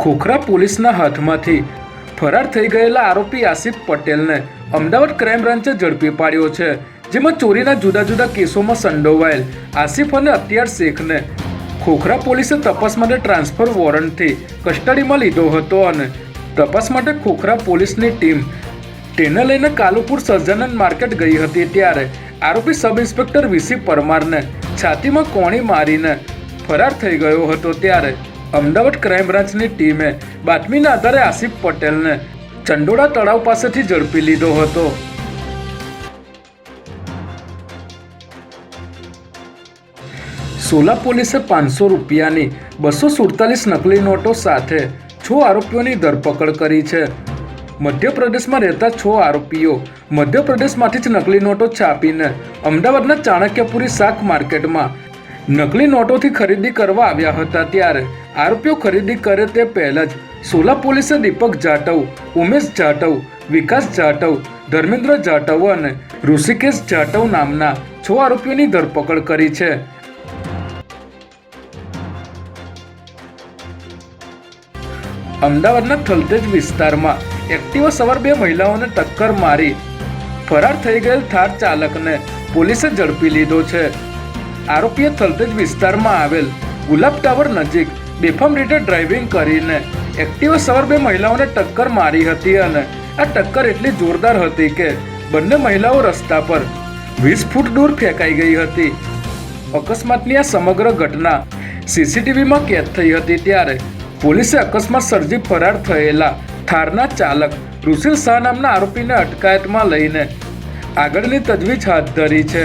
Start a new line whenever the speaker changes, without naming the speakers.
ખોખરા પોલીસના હાથમાંથી ફરાર થઈ ગયેલા આરોપી આસિફ પટેલને અમદાવાદ ક્રાઇમ બ્રાન્ચે ઝડપી પાડ્યો છે, જેમાં ચોરીના જુદા જુદા કેસોમાં સંડોવાયેલ આસિફ અને અત્યાર શેખને ખોખરા પોલીસે તપાસ માટે ટ્રાન્સફર વોરંટથી કસ્ટડીમાં લીધો હતો અને તપાસ માટે ખોખરા પોલીસની ટીમ તેને લઈને કાલુપુર સહજાનંદ માર્કેટ ગઈ હતી ત્યારે આરોપી સબ ઇન્સ્પેક્ટર વીસી પરમારને છાતીમાં કોણી મારીને ફરાર થઈ ગયો હતો ત્યારે અમદાવાદ ક્રાઇમ બ્રાન્ચની ટીમે બાતમીના આધારે આસિફ પટેલને ચંડોળા તળાવ પાસેથી ઝડપી લીધો હતો. સોલા પોલીસે પાંચસો રૂપિયાની બસો સુડતાલીસ નકલી નોટો સાથે છ આરોપીઓની ધરપકડ કરી છે. મધ્યપ્રદેશમાં રહેતા છ આરોપીઓ મધ્યપ્રદેશમાંથી જ નકલી નોટો છાપીને અમદાવાદના ચાણક્યપુરી શાક માર્કેટમાં નકલી નોટોથી ખરીદી કરવા આવ્યા હતા ત્યારે આરોપીઓ ખરીદી કરે તે પહેલા જ સોલા પોલીસે દીપક જાટવ, ઉમેશ જાટવ, વિકાસ જાટવ, ધર્મેન્દ્ર જાટવ અને ઋષિકેશ જાટવ નામના છ આરોપીઓની ધરપકડ કરી છે. અમદાવાદના થલતેજ વિસ્તારમાં એક્ટિવા સવાર બે મહિલાઓને ટક્કર મારી ફરાર થઈ ગયેલ થાર ચાલકને પોલીસે ઝડપી લીધો છે. આરોપીએ થલતેજ વિસ્તારમાં આવેલ ગુલાબ ટાવર નજીક બેફામ રીતે ડ્રાઇવિંગ કરીને એક્ટિવા સવાર બે મહિલાઓને ટક્કર મારી હતી અને આ ટક્કર એટલી જોરદાર હતી કે બંને મહિલાઓ રસ્તા પર વીસ ફૂટ દૂર ફેંકાઈ ગઈ હતી. અકસ્માતની આ સમગ્ર ઘટના સીસીટીવીમાં કેદ થઈ હતી ત્યારે પોલીસે અકસ્માત સર્જી ફરાર થયેલા થારના ચાલક ઋષિલ શાહ નામના આરોપીને અટકાયતમાં લઈને આગળની તજવીજ હાથ ધરી છે.